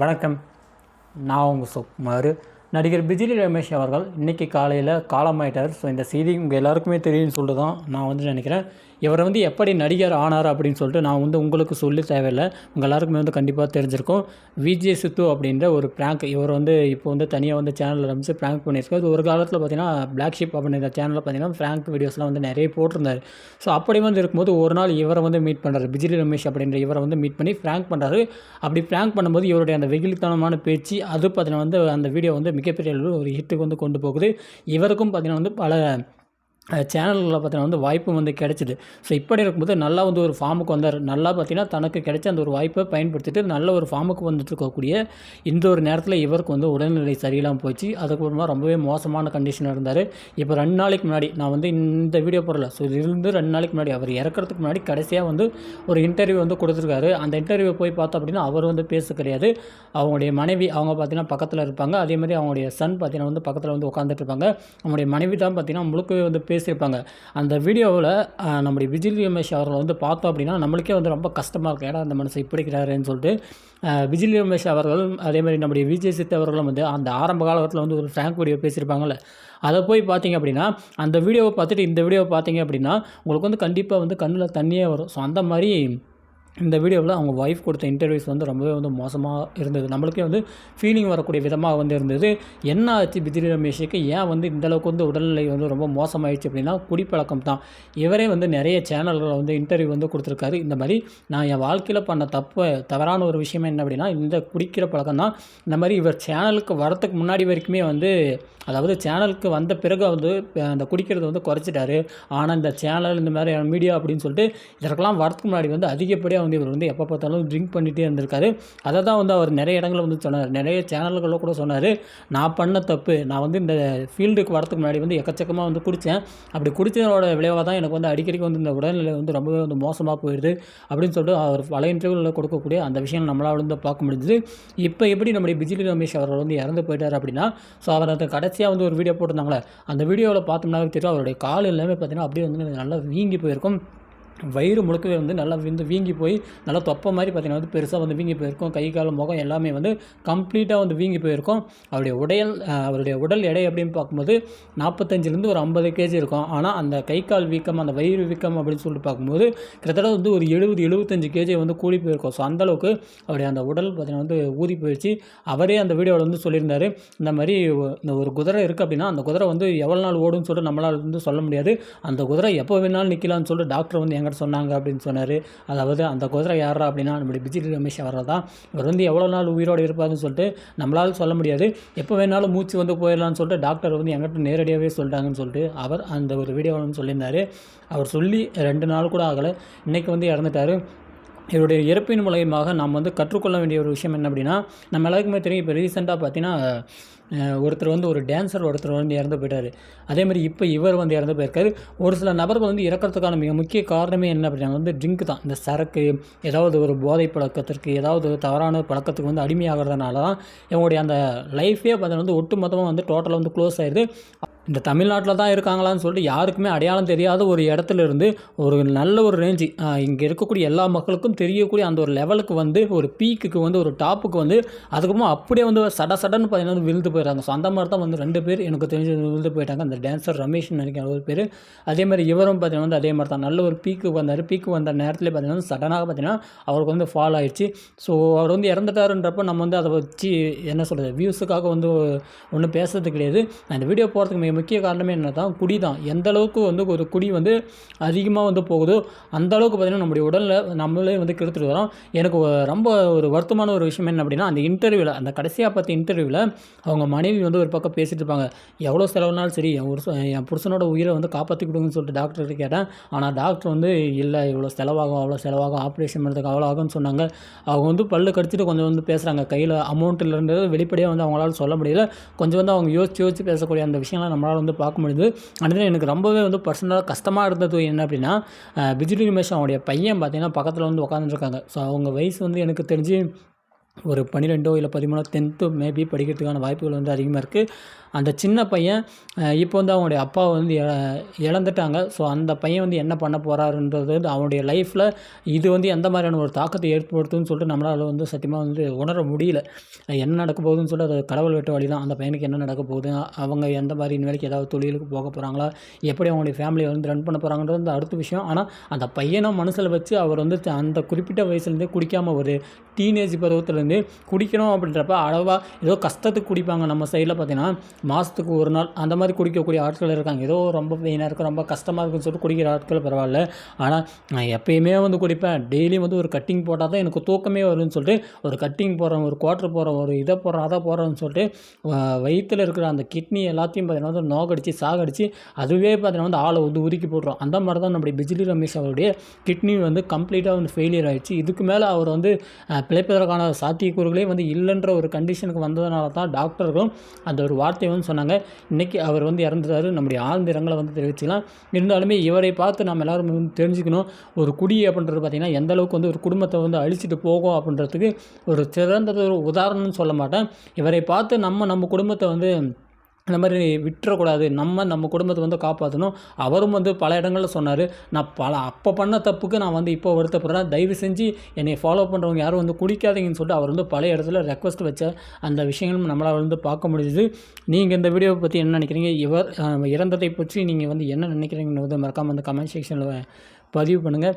வணக்கம். நான் உங்கள் சுக்குமார் நடிகர் பிஜிலி ரமேஷ் அவர்கள் இன்றைக்கி காலையில் காலமாயிட்டார். ஸோ இந்த செய்தி உங்கள் எல்லாருக்குமே தெரியும்னு சொல்லிட்டு தான் நான் வந்து நினைக்கிறேன். இவர் வந்து எப்படி நடிகர் ஆனார் அப்படின்னு சொல்லிட்டு நான் வந்து உங்களுக்கு சொல்லி தேவையில்லை. உங்கள் எல்லாருக்குமே வந்து கண்டிப்பாக தெரிஞ்சிருக்கும். விஜய் சித்து அப்படின்ற ஒரு ப்ராங்க் இவர் வந்து இப்போ வந்து தனியாக வந்து சேனலில் ஆரம்பிச்சு ப்ராங்க் பண்ணியிருக்காரு. ஒரு காலத்தில் பார்த்தீங்கன்னா பிளாக் ஷிப் அப்படின்ற சேனலில் பார்த்தீங்கன்னா ப்ராங்க் வீடியோஸ்லாம் வந்து நிறைய போட்டிருந்தார். ஸோ அப்படி வந்து இருக்கும்போது ஒரு நாள் இவரை வந்து மீட் பண்ணுறாரு பிஜிலி ரமேஷ் அப்படின்ற இவரை வந்து மீட் பண்ணி ப்ராங்க் பண்ணுறாரு அப்படி ப்ராங்க் பண்ணும்போது இவருடைய அந்த வெகுளித்தனமான பேச்சு அது பார்த்தீங்கன்னா வந்து அந்த வீடியோ வந்து மிகப்பெரிய அளவில் ஒரு ஹிட்டுக்கு வந்து கொண்டு போகுது. இவருக்கும் பார்த்தீங்கன்னா வந்து பல சேனல்களில் பார்த்தீங்கன்னா வந்து வாய்ப்பு வந்து கிடைச்சிது. ஸோ இப்படி இருக்கும்போது நல்லா வந்து ஒரு ஃபார்முக்கு வந்தார். நல்லா பார்த்தீங்கன்னா தனக்கு கிடைச்ச அந்த ஒரு வாய்ப்பை பயன்படுத்திட்டு நல்ல ஒரு ஃபார்முக்கு வந்துட்டு இருக்கக்கூடிய இந்த ஒரு நேரத்தில் இவருக்கு வந்து உடல்நிலை சரியில்லாமல் போச்சு. அதுக்கப்புறமா ரொம்பவே மோசமான கண்டிஷனாக இருந்தார். இப்போ ரெண்டு நாளைக்கு முன்னாடி நான் வந்து இந்த வீடியோ போடல. ஸோ இருந்து ரெண்டு நாளைக்கு முன்னாடி அவர் இறக்கிறதுக்கு முன்னாடி கடைசியாக வந்து ஒரு இன்டர்வியூ வந்து கொடுத்துருக்காரு. அந்த இன்டர்வியூ போய் பார்த்தோம் அப்படின்னா அவர் வந்து பேச கிடையாது. அவங்களுடைய மனைவி அவங்க பார்த்தீங்கன்னா பக்கத்தில் இருப்பாங்க. அதே மாதிரி அவங்களுடைய சன் பார்த்தீங்கன்னா வந்து பக்கத்தில் வந்து உட்காந்துட்டு இருப்பாங்க. அவங்களுடைய மனைவி தான் பார்த்தீங்கன்னா முழுக்கவே வந்து பேசியிருப்பாங்க. அந்த வீடியோவில் நம்முடைய விஜய் ரமேஷ் அவர்களை வந்து பார்த்தோம் அப்படின்னா நம்மளுக்கே வந்து ரொம்ப கஷ்டமாக இருக்கும். ஏன்னா அந்த மனுஷன் இப்படிக்கிறாருன்னு சொல்லிட்டு. அஹ், விஜய் ரமேஷ் அவர்கள் அதே மாதிரி நம்முடைய விஜய் சித் அவர்களும் வந்து அந்த ஆரம்ப காலகட்டத்தில் வந்து ஒரு ஃப்ராங்க் வீடியோ பேசியிருப்பாங்கள்ல அதை போய் பார்த்தீங்க அப்படின்னா அந்த வீடியோவை பார்த்துட்டு இந்த வீடியோவை பார்த்தீங்க அப்படின்னா உங்களுக்கு வந்து கண்டிப்பாக வந்து கண்ணில் தண்ணியே வரும். ஸோ அந்த மாதிரி இந்த வீடியோவில் அவங்க ஒய்ஃப் கொடுத்த இன்டர்வியூஸ் வந்து ரொம்பவே வந்து மோசமாக இருந்தது. நம்மளுக்கே வந்து ஃபீலிங் வரக்கூடிய விதமாக வந்து இருந்தது. என்ன ஆச்சு பிதிரி ரமேஷுக்கு? ஏன் வந்து இந்த அளவுக்கு வந்து உடல்நிலை வந்து ரொம்ப மோசமாயிடுச்சு அப்படின்னா குடிப்பழக்கம் தான். இவரே வந்து நிறைய சேனல்களில் வந்து இன்டர்வியூ வந்து கொடுத்துருக்காரு. இந்த மாதிரி நான் என் வாழ்க்கையில் பண்ண தப்பு தவறான ஒரு விஷயம் என்ன அப்படின்னா இந்த குடிக்கிற பழக்கம் தான். இந்த மாதிரி இவர் சேனலுக்கு வரத்துக்கு முன்னாடி வரைக்குமே வந்து அதாவது சேனலுக்கு வந்த பிறகு வந்து அந்த குடிக்கிறது வந்து குறைச்சிட்டாரு. ஆனால் இந்த சேனல் இந்த மாதிரி மீடியா அப்படின்னு சொல்லிட்டு இதற்கெல்லாம் வரத்துக்கு முன்னாடி வந்து அதிகப்படியாக வந்து இவர் வந்து எப்போ பார்த்தாலும் ட்ரிங்க் பண்ணிகிட்டே இருந்திருக்காரு. அதை தான் வந்து அவர் நிறைய இடங்களில் வந்து சொன்னார். நிறைய சேனல்களில் கூட சொன்னார். நான் பண்ண தப்பு நான் வந்து இந்த ஃபீல்டுக்கு வரதுக்கு முன்னாடி வந்து எக்கச்சக்கமாக வந்து குடித்தேன் அப்படி குடித்ததோட விளைவாக தான் எனக்கு வந்து அடிக்கடிக்கு வந்து இந்த உடல்நிலை வந்து ரொம்பவே வந்து மோசமாக போயிடுது அப்படின்னு சொல்லிட்டு அவர் பல இன்டர்வியூவில் கொடுக்கக்கூடிய அந்த விஷயம் நம்மளால் வந்து பார்க்க முடிஞ்சுது. இப்போ எப்படி நம்முடைய பிஜிலி ரமேஷ் அவர்கள் வந்து இறந்து போயிட்டார் அப்படின்னா ஸோ அவர் அந்த கடைசியாக வந்து ஒரு வீடியோ போட்டிருந்தாங்களே அந்த வீடியோவில் பார்த்தோம்னாவே தெரியும் அவருடைய கால் எல்லாமே பார்த்தீங்கன்னா அப்படியே வந்து நல்லா வீங்கி போயிருக்கும். வயிறு முழுக்கவே வந்து நல்லா வந்து வீங்கி போய் நல்லா தொப்பை மாதிரி பார்த்திங்கன்னா வந்து பெருசாக வந்து வீங்கி போயிருக்கும். கை கால் முகம் எல்லாமே வந்து கம்ப்ளீட்டாக வந்து வீங்கி போயிருக்கும். அவருடைய உடையல் அவருடைய உடல் எடை அப்படின்னு பார்க்கும்போது நாற்பத்தஞ்சிலேருந்து ஒரு ஐம்பது கேஜி இருக்கும். ஆனால் அந்த கை கால் வீக்கம் அந்த வயிறு வீக்கம் அப்படின்னு சொல்லிட்டு பார்க்கும்போது கிட்டத்தட்ட வந்து ஒரு எழுபது எழுபத்தஞ்சு கேஜி வந்து கூடி போயிருக்கும். ஸோ அந்தளவுக்கு அவருடைய அந்த உடல் பார்த்தீங்கன்னா வந்து ஊதி போயிடுச்சு அவரே அந்த வீடியோவில் வந்து சொல்லியிருந்தார். இந்த மாதிரி இந்த ஒரு குதிரை இருக்குது அப்படின்னா அந்த குதிரை வந்து எவ்வளோ நாள் ஓடும்னு சொல்லிட்டு நம்மளால் வந்து சொல்ல முடியாது. அந்த குதிரை எப்போ வேணாலும் நிற்கலாம்னு சொல்லிட்டு டாக்டர் வந்து என்கிட்ட சொன்னாங்க அப்படின்னு சொன்னார். அதாவது அந்த குதிரை யாரா அப்படின்னா நம்முடைய பிஜிலி ரமேஷ் அவர்கள் தான் இவர் வந்து எவ்வளோ நாள் உயிரோடு இருப்பாருன்னு சொல்லிட்டு நம்மளால் சொல்ல முடியாது. எப்போ வேணாலும் மூச்சு வந்து போயிடலாம்னு சொல்லிட்டு டாக்டர் வந்து என்கிட்ட நேரடியாகவே சொல்லிட்டாங்கன்னு சொல்லிட்டு அவர் அந்த ஒரு வீடியோவில் வந்து சொல்லியிருந்தார். அவர் சொல்லி ரெண்டு நாள் கூட ஆகலை. இன்றைக்கி வந்து இறந்துட்டார். இவருடைய இறப்பின் மூலயமாக நாம் வந்து கற்றுக்கொள்ள வேண்டிய ஒரு விஷயம் என்ன அப்படின்னா நம்ம எல்லாருக்குமே தெரியும். இப்போ ரீசெண்டாக பார்த்தீங்கன்னா ஒருத்தர் வந்து ஒரு டான்ஸர் ஒருத்தர் வந்து இறந்து போயிட்டார். அதே மாதிரி இப்போ இவர் வந்து இறந்து போயிருக்காரு. ஒரு சில நபர்கள் வந்து இறக்கிறதுக்கான மிக முக்கிய காரணமே என்ன அப்படின்னா வந்து ட்ரிங்க் தான். இந்த சரக்கு ஏதாவது ஒரு போதை பழக்கத்திற்கு ஏதாவது ஒரு தவறான பழக்கத்துக்கு வந்து அடிமையாகிறதுனால தான் இவங்களுடைய அந்த லைஃபே பார்த்தீங்கன்னா வந்து ஒட்டு மொத்தமாக வந்து டோட்டலாக வந்து க்ளோஸ் ஆயிடுது இந்த தமிழ்நாட்டில் தான் இருக்காங்களான்னு சொல்லிட்டு யாருக்குமே அடையாளம் தெரியாத ஒரு இடத்துல இருந்து ஒரு நல்ல ஒரு ரேஞ்சு இங்கே இருக்கக்கூடிய எல்லா மக்களுக்கும் தெரியக்கூடிய அந்த ஒரு லெவலுக்கு வந்து ஒரு பீக்குக்கு வந்து ஒரு டாப்புக்கு வந்து அதுக்கப்புறமா அப்படியே வந்து சட சடன்னு பார்த்தீங்கன்னா வந்து விழுந்து போயிடுறாங்க ஸோ அந்த மாதிரி தான் வந்து ரெண்டு பேர் எனக்கு தெரிஞ்சு விழுந்து போயிட்டாங்க. அந்த டான்ஸர் ரமேஷ் நினைக்கிற ஒரு பேர். அதே மாதிரி இவரும் பார்த்தீங்கன்னா வந்து அதே மாதிரி தான் நல்ல ஒரு பீக்கு வந்தார். பீக்கு வந்த நேரத்தில் பார்த்தீங்கன்னா சடனாக பார்த்தீங்கன்னா அவருக்கு வந்து ஃபால் ஆயிடுச்சு. ஸோ அவர் வந்து இறந்துட்டாருன்றப்ப நம்ம வந்து அதை வச்சு என்ன சொல்கிறது வியூஸுக்காக வந்து ஒன்றும் பேசுறது கிடையாது. அந்த வீடியோ போகிறதுக்கு மிக முக்கிய காரணமே என்ன தான் குடி தான் எந்த அளவுக்கு வந்து ஒரு குடி வந்து அதிகமாக வந்து போகுதோ அந்த அளவுக்கு பார்த்திங்கன்னா நம்முடைய உடலில் நம்மளே வந்து கெடுத்துட்டு வரோம். எனக்கு ரொம்ப ஒரு வருத்தமான ஒரு விஷயம் என்ன அப்படின்னா அந்த இன்டர்வியூவில் அந்த கடைசியாக பார்த்த இன்டர்வியூவில் அவங்க மனைவி வந்து ஒரு பக்கம் பேசிட்டு இருப்பாங்க. எவ்வளோ செலவுனாலும் சரி என் ஒரு என் புருஷனோட உயிரை வந்து காப்பாற்றி கொடுங்கன்னு சொல்லிட்டு டாக்டர்கிட்ட கேட்டேன். ஆனால் டாக்டர் வந்து இல்லை இவ்வளோ செலவாகும் அவ்வளோ செலவாகும் ஆப்ரேஷன் பண்ணுறதுக்கு அவ்வளோ ஆகும்னு சொன்னாங்க. அவங்க வந்து பல்லு கடிச்சிட்டு கொஞ்சம் வந்து பேசுகிறாங்க கையில் அமௌண்ட்டில் வெளிப்படையாக வந்து அவங்களால சொல்ல முடியல. கொஞ்சம் வந்து அவங்க யோசிச்சு யோசிச்சு பேசக்கூடிய அந்த விஷயம்லாம் நம்மளால் வந்து பார்க்க முடியுது. அதனால எனக்கு ரொம்பவே வந்து பர்சனலாக கஷ்டமாக இருந்தது. என்ன அப்படின்னா அஹ், பிஜிலி ரமேஷ் அவனுடைய பையன் பார்த்தீங்கன்னா பக்கத்தில் வந்து உட்காந்துருக்காங்க ஸோ அவங்க வயசு வந்து எனக்கு தெரிஞ்சு ஒரு பன்னிரெண்டோ இல்லை பதிமூணோ டென்த்து மேபி படிக்கிறதுக்கான வாய்ப்புகள் வந்து அதிகமாக இருக்குது அந்த சின்ன பையன் இப்போ வந்து அவனுடைய அப்பாவை வந்து இழந்துட்டாங்க. ஸோ அந்த பையன் வந்து என்ன பண்ண போகிறாருன்றது வந்து அவனுடைய லைஃப்பில் இது வந்து எந்த மாதிரியான ஒரு தாக்கத்தை ஏற்படுத்தும்னு சொல்லிட்டு நம்மளால் வந்து சத்தியமாக வந்து உணர முடியல. என்ன நடக்க போகுதுன்னு சொல்லிட்டு அது கடவுள் வெட்ட வழி தான் அந்த பையனுக்கு என்ன நடக்க போகுது? அவங்க எந்த மாதிரி இனிமேலுக்கு ஏதாவது தொழிலுக்கு போக போகிறாங்களா எப்படி அவங்களுடைய ஃபேமிலியை வந்து ரன் பண்ண போகிறாங்கன்றது அடுத்த விஷயம். ஆனால் அந்த பையனை மனசில் வச்சு அவர் வந்து அந்த குறிப்பிட்ட வயசுலேருந்தே குடிக்காமல் ஒரு டீனேஜ் வந்து குடிக்கணும் அப்படின்றப்ப அளவாக ஏதோ கஷ்டத்துக்கு குடிப்பாங்க. நம்ம சைடில் பார்த்தீங்கன்னா மாதத்துக்கு ஒரு நாள் அந்த மாதிரி குடிக்கக்கூடிய ஆட்கள் இருக்காங்க. ஏதோ ரொம்ப பெயினாக இருக்குது ரொம்ப கஷ்டமாக இருக்குன்னு சொல்லிட்டு குடிக்கிற ஆட்கள் பரவாயில்ல. ஆனால் நான் எப்பயுமே வந்து குடிப்பேன். டெய்லியும் வந்து ஒரு கட்டிங் போட்டால் தான் எனக்கு தூக்கமே வரும்னு சொல்லிட்டு ஒரு கட்டிங் போகிறோம் ஒரு குவார்ட்டர் போகிறோம் ஒரு இதை போகிறோம் அதை போடுறேன்னு சொல்லிட்டு வயிற்றில் இருக்கிற அந்த கிட்னி எல்லாத்தையும் பார்த்தீங்கன்னா வந்து நோகடிச்சு சாகடிச்சு அதுவே பார்த்தீங்கன்னா வந்து ஆளை வந்து உதுக்கி போடுறோம் அந்த மாதிரி தான் நம்முடைய பிஜிலி ரமேஷ் அவருடைய கிட்னி வந்து கம்ப்ளீட்டாக வந்து ஃபெயிலியர் ஆகிடுச்சு இதுக்கு மேலே அவர் வந்து பிழைப்பதற்கான சா சாத்தியக்கூறுகளே வந்து இல்லைன்ற ஒரு கண்டிஷனுக்கு வந்ததுனால தான் டாக்டர்களும் அந்த ஒரு வார்த்தையை வந்து சொன்னாங்க. இன்றைக்கி அவர் வந்து இறந்துட்டாரு. நம்முடைய ஆழ்ந்த இரங்கலை வந்து தெரிவிச்சுக்கலாம். இருந்தாலுமே இவரை பார்த்து நம்ம எல்லாரும் வந்து தெரிஞ்சுக்கணும். ஒரு குடி அப்படின்றது பார்த்திங்கன்னா எந்த அளவுக்கு வந்து ஒரு குடும்பத்தை வந்து அழிச்சிட்டு போகும் அப்படின்றதுக்கு ஒரு சிறந்தது ஒரு உதாரணம்னு சொல்ல மாட்டேன். இவரை பார்த்து நம்ம நம்ம குடும்பத்தை வந்து இந்த மாதிரி விட்டுறக்கூடாது. நம்ம நம்ம குடும்பத்தை வந்து காப்பாற்றணும் அவரும் வந்து பல இடங்களில் சொன்னார் நான் பல அப்போ பண்ண தப்புக்கு நான் வந்து இப்போ வருத்தப்படுறேன். தயவு செஞ்சு என்னை ஃபாலோ பண்ணுறவங்க யாரும் வந்து குடிக்காதீங்கன்னு சொல்லிட்டு அவர் வந்து பல இடத்துல ரெக்வஸ்ட் வச்ச அந்த விஷயங்களும் நம்மளால் வந்து பார்க்க முடியுது நீங்கள் இந்த வீடியோவை பற்றி என்ன நினைக்கிறீங்க? இவர் இறந்ததை பற்றி நீங்கள் வந்து என்ன நினைக்கிறீங்கன்னு வந்து மறக்காமல் வந்து கமெண்ட் செக்ஷனில் பதிவு பண்ணுங்கள்